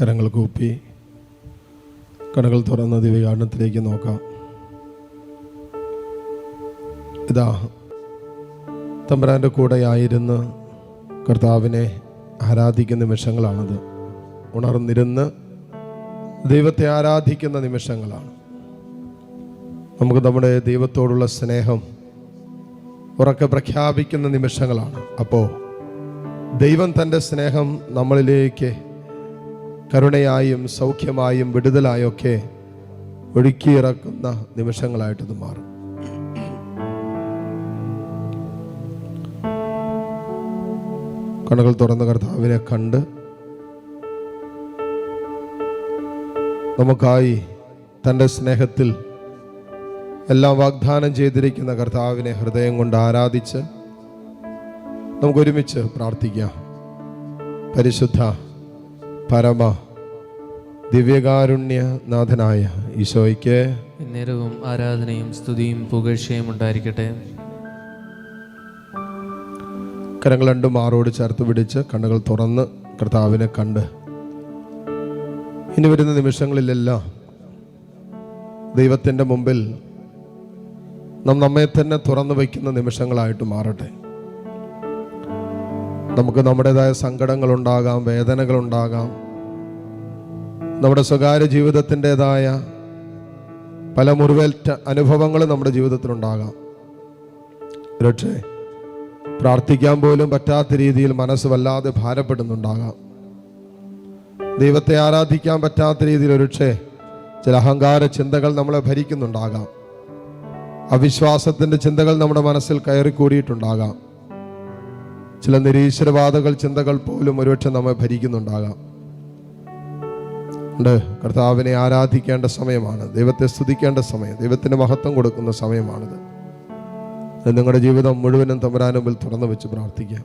കരങ്ങൾ കൂപ്പി കടകൾ തുറന്ന ദിവ്യാടനത്തിലേക്ക് നോക്കാം. ഇതാ തമ്പുരാന്റെ കൂടെയായിരുന്ന് കർത്താവിനെ ആരാധിക്കുന്ന നിമിഷങ്ങളാണത്. ഉണർന്നിരുന്ന് ദൈവത്തെ ആരാധിക്കുന്ന നിമിഷങ്ങളാണ്. നമുക്ക് നമ്മുടെ ദൈവത്തോടുള്ള സ്നേഹം ഉറക്കെ പ്രഖ്യാപിക്കുന്ന നിമിഷങ്ങളാണ്. അപ്പോൾ ദൈവം തന്റെ സ്നേഹം നമ്മളിലേക്ക് കരുണയായും സൗഖ്യമായും വിടുതലായും ഒക്കെ ഒഴുക്കിയിറക്കുന്ന നിമിഷങ്ങളായിട്ടത് മാറും. കണകൾ തുറന്ന കർത്താവിനെ കണ്ട് നമുക്കായി തന്റെ സ്നേഹത്തിൽ എല്ലാം വാഗ്ദാനം ചെയ്തിരിക്കുന്ന കർത്താവിനെ ഹൃദയം കൊണ്ട് ആരാധിച്ച് നമുക്കൊരുമിച്ച് പ്രാർത്ഥിക്കാം. പരിശുദ്ധ പരമ ദിവ്യകാരുണ്യ നാഥനായ ഈശോയ്ക്ക് നേരവും ആരാധനയും സ്തുതിയും പുകഴ്ചയും ഉണ്ടായിരിക്കട്ടെ. കരങ്ങൾ രണ്ടും മാറോട് ചേർത്ത് പിടിച്ച് കണ്ണുകൾ തുറന്ന് കർത്താവിനെ കണ്ട്. ഇനി വരുന്ന നിമിഷങ്ങളിലെല്ലാം ദൈവത്തിന്റെ മുമ്പിൽ നാം നമ്മെ തന്നെ തുറന്നു വയ്ക്കുന്ന നിമിഷങ്ങളായിട്ട് മാറട്ടെ. നമുക്ക് നമ്മുടേതായ സങ്കടങ്ങളുണ്ടാകാം വേദനകളുണ്ടാകാം. നമ്മുടെ സ്വകാര്യ ജീവിതത്തിന്റെതായ പല മുറിവേറ്റ അനുഭവങ്ങളും നമ്മുടെ ജീവിതത്തിലുണ്ടാകാം. പക്ഷേ പ്രാർത്ഥിക്കാൻ പോലും പറ്റാത്ത രീതിയിൽ മനസ്സ് വല്ലാതെ ഭാരപ്പെടുന്നുണ്ടാകാം. ദൈവത്തെ ആരാധിക്കാൻ പറ്റാത്ത രീതിയിൽ ഒരുക്ഷേ ചില അഹങ്കാര ചിന്തകൾ നമ്മളെ ഭരിക്കുന്നുണ്ടാകാം. അവിശ്വാസത്തിന്റെ ചിന്തകൾ നമ്മുടെ മനസ്സിൽ കയറിക്കൂടിയിട്ടുണ്ടാകാം. ചില നിരീശ്വരവാദകൾ ചിന്തകൾ പോലും ഒരുപക്ഷെ നമ്മെ ഭരിക്കുന്നുണ്ടാകാം. ഉണ്ട്. കർത്താവിനെ ആരാധിക്കേണ്ട സമയമാണ്. ദൈവത്തെ സ്തുതിക്കേണ്ട സമയം. ദൈവത്തിന് മഹത്വം കൊടുക്കുന്ന സമയമാണിത്. നിങ്ങളുടെ ജീവിതം മുഴുവനും തമരാനുമ്പിൽ തുറന്നു വെച്ച് പ്രാർത്ഥിക്കാം.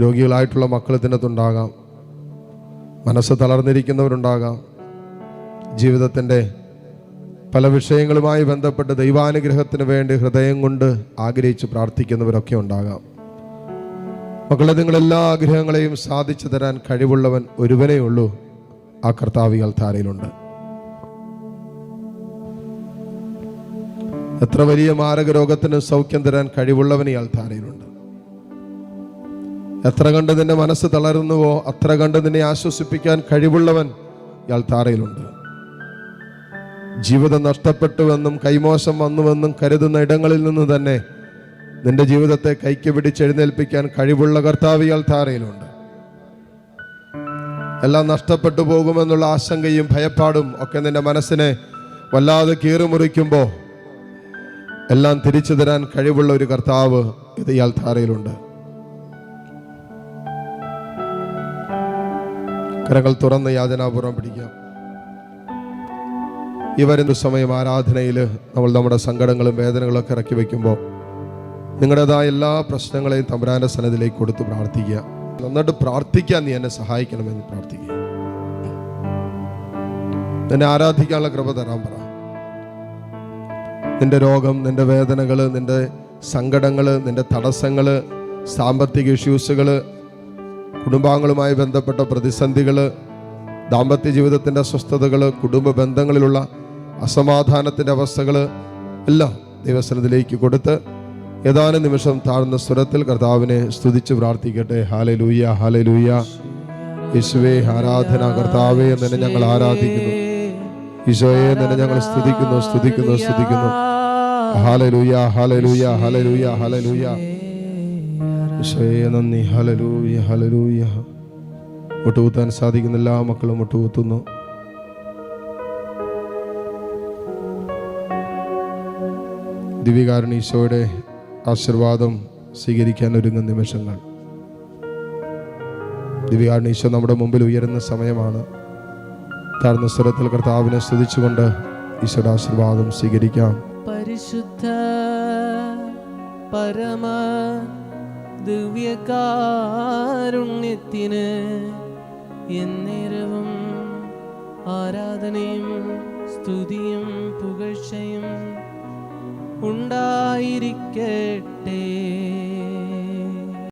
രോഗികളായിട്ടുള്ള മക്കൾ ഇതിനകത്തുണ്ടാകാം. മനസ്സ് തളർന്നിരിക്കുന്നവരുണ്ടാകാം. ജീവിതത്തിന്റെ പല വിഷയങ്ങളുമായി ബന്ധപ്പെട്ട് ദൈവാനുഗ്രഹത്തിന് വേണ്ടി ഹൃദയം കൊണ്ട് ആഗ്രഹിച്ച് പ്രാർത്ഥിക്കുന്നവരൊക്കെ ഉണ്ടാകാം. മക്കളെ നിങ്ങളെല്ലാ ആഗ്രഹങ്ങളെയും സാധിച്ചു തരാൻ കഴിവുള്ളവൻ ഒരുവനേ ഉള്ളൂ. ആ കർത്താവികൾ ധാരയിലുണ്ട് എത്ര വലിയ മാരക രോഗത്തിന് സൗഖ്യം തരാൻ കഴിവുള്ളവൻ ഇയാൾ ധാരയിലുണ്ട് എത്ര കണ്ട് നിന്റെ മനസ്സ് തളരുന്നുവോ അത്ര കണ്ട് നിന്നെ ആശ്വസിപ്പിക്കാൻ കഴിവുള്ളവൻ ഇയാൾ താരയിലുണ്ട്. ജീവിതം നഷ്ടപ്പെട്ടുവെന്നും കൈമോശം വന്നുവെന്നും കരുതുന്ന ഇടങ്ങളിൽ നിന്ന് തന്നെ നിന്റെ ജീവിതത്തെ കൈക്ക് പിടിച്ചെഴുന്നേൽപ്പിക്കാൻ കഴിവുള്ള കർത്താവ് ധാരയിലുണ്ട്. എല്ലാം നഷ്ടപ്പെട്ടു പോകുമെന്നുള്ള ആശങ്കയും ഭയപ്പാടും ഒക്കെ നിന്റെ മനസ്സിനെ വല്ലാതെ കീറുമുറിക്കുമ്പോൾ എല്ലാം തിരിച്ചു തരാൻ കഴിവുള്ള ഒരു കർത്താവ് ഇത് ഇയാൾ ധാരയിലുണ്ട്. കരങ്ങൾ തുറന്ന് യാതനാപൂർവം പിടിക്കാം. ഈ വരുന്ന സമയം ആരാധനയിൽ നമ്മൾ നമ്മുടെ സങ്കടങ്ങളും വേദനകളൊക്കെ ഇറക്കി വെക്കുമ്പോൾ നിങ്ങളുടേതായ എല്ലാ പ്രശ്നങ്ങളെയും തമ്പുരാന്റെ സന്നദ്ധിലേക്ക് കൊടുത്ത് പ്രാർത്ഥിക്കുക. നന്നായിട്ട് പ്രാർത്ഥിക്കാൻ നീ എന്നെ സഹായിക്കണമെന്ന് പ്രാർത്ഥിക്കുക. നിന്നെ ആരാധിക്കാനുള്ള കൃപ തരാൻ പറ. നിന്റെ രോഗം നിന്റെ വേദനകൾ നിന്റെ സങ്കടങ്ങൾ നിന്റെ തടസ്സങ്ങൾ സാമ്പത്തിക ഇഷ്യൂസുകൾ കുടുംബാംഗങ്ങളുമായി ബന്ധപ്പെട്ട പ്രതിസന്ധികൾ ദാമ്പത്യ ജീവിതത്തിന്റെ അസ്വസ്ഥതകൾ കുടുംബ ബന്ധങ്ങളിലുള്ള അസമാധാനത്തിന്റെ അവസ്ഥകൾ എല്ലാം ദൈവസനത്തിലേക്ക് കൊടുത്ത് ഏതാനും നിമിഷം താഴ്ന്ന സ്വരത്തിൽ കർത്താവിനെ സ്തുതിച്ച് പ്രാർത്ഥിക്കട്ടെ. ഹാലെ ലൂയ ഹാലെ ലൂയ യേശുവേ ആരാധന കർത്താവേ എന്നെ ഞങ്ങൾ ആരാധിക്കുന്നു. ഈശോയെ എന്നെ ഞങ്ങൾ സ്തുതിക്കുന്നു സ്തുതിക്കുന്നു സ്തുതിക്കുന്നു. ഹാലലൂയ ഹാലലൂയ ഹാലലൂയ ഹാലലൂയ ഈശോയെ നന്ദി. ഹാലലൂയ ഹാലലൂയ മുട്ടുകുത്താൻ സാധിക്കുന്ന എല്ലാ മക്കളും ഒട്ടുകൂത്തുന്നു ദിവികാരൻ ഈശോയുടെ ആശീർവാദം സ്വീകരിക്കാൻ ഒരുങ്ങുന്ന നിമിഷങ്ങൾ. ഈശോ നമ്മുടെ മുമ്പിൽ ഉയരുന്ന സമയമാണ്. താഴ്ന്ന സ്വരത്തിൽ കർത്താവിനെ സ്തുതിച്ചുകൊണ്ട് ഈശോയുടെ ആശീർവാദം സ്വീകരിക്കാം. പരിശുദ്ധ പരമ ദിവ്യകാരുണ്യത്തിന് എന്നേരവും ആരാധനയും സ്തുതിയും പുകഴ്ചയും ഉണ്ടായിരിക്കട്ടെ.